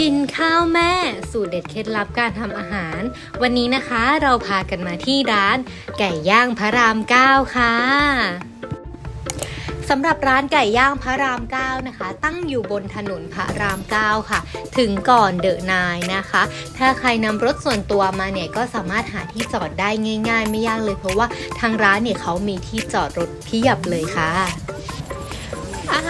กินข้าวแม่ สูตรเด็ดเคล็ดลับการทำอาหาร วันนี้นะคะเราพากันมาที่ร้าน ไก่ย่างพระราม9ค่ะสำหรับร้านไก่ย่างพระราม9นะคะ ตั้งอยู่บนถนนพระราม9ค่ะ ถึงก่อนเดอะนายนะคะ ถ้าใครนำรถส่วนตัวมาเนี่ยก็สามารถหาที่จอดได้ง่าย ๆ ไม่ยากเลยเพราะว่าทางร้านเนี่ยเขามีที่จอดรถเพียบเลยค่ะ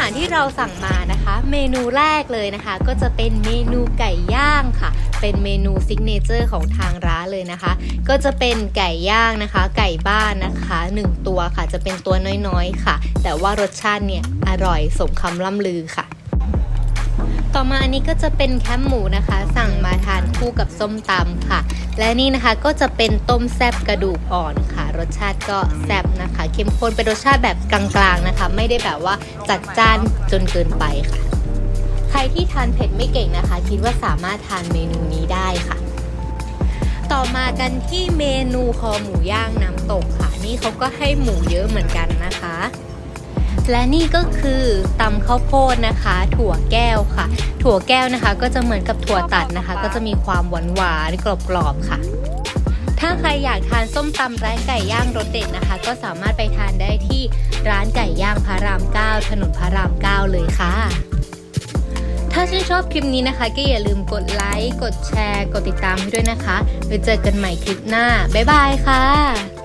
ารที่เราสั่งมานะคะ เมนูแรกเลยนะคะ ก็จะเป็นเมนูไก่ย่างค่ะ เป็นเมนูซิกเนเจอร์ของทางร้านเลยนะคะ ก็จะเป็นไก่ย่างนะคะ ไก่บ้านนะคะหนึ่งตัวค่ะ จะเป็นตัวน้อยๆค่ะ แต่ว่ารสชาติเนี่ยอร่อยสมคำล่ำลือค่ะ ต่อมาอันนี้ก็จะเป็นแคมหมูนะคะ สั่งมาทานคู่กับส้มตำค่ะ และนี่นะคะก็จะเป็นต้มแซบกระดูกอ่อนค่ะ รสชาติก็แซบนะคะเข้มข้นเป็นรสชาติแบบกลางๆนะคะ ไม่ได้แบบว่าจัดจ้านจนเกินไปค่ะ ใครที่ทานเผ็ดไม่เก่งนะคะ คิดว่าสามารถทานเมนูนี้ได้ค่ะ ต่อมากันที่เมนูคอหมูย่างน้ำตกค่ะ นี่เขาก็ให้หมูเยอะเหมือนกันนะคะ และนี่ก็คือตำข้าวโพดนะคะ ถั่วแก้วค่ะ ถั่วแก้วนะคะ ก็จะเหมือนกับถั่วตัดนะคะ ก็จะมีความหวานหวานๆกรอบๆค่ะถ้าใครอยากทานส้มตำร้านไก่ย่างรสเด็ดนะคะ ก็สามารถไปทานได้ที่ร้านไก่ย่างพระราม 9 ถนนพระราม 9 เลยค่ะ ถ้าชื่นชอบคลิปนี้นะคะ ก็อย่าลืมกดไลค์ กดแชร์ กดติดตามให้ด้วยนะคะไว้เจอกันใหม่คลิปหน้า บ๊ายบายค่ะ